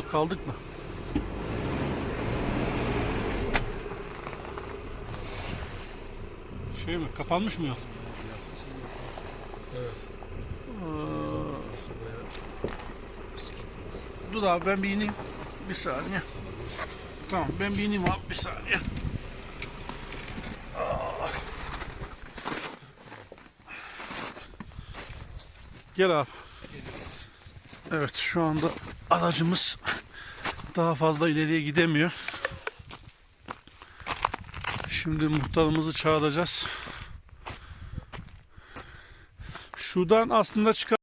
kaldık mı? Şey mi? Kapanmış mı yol? Ee, Dur abi ben bir ineyim. Bir saniye. Tamam ben bir ineyim abi bir saniye. Gel abi. Evet şu anda aracımız daha fazla ileriye gidemiyor. Şimdi muhtarımızı çağıracağız. Şuradan aslında çıkar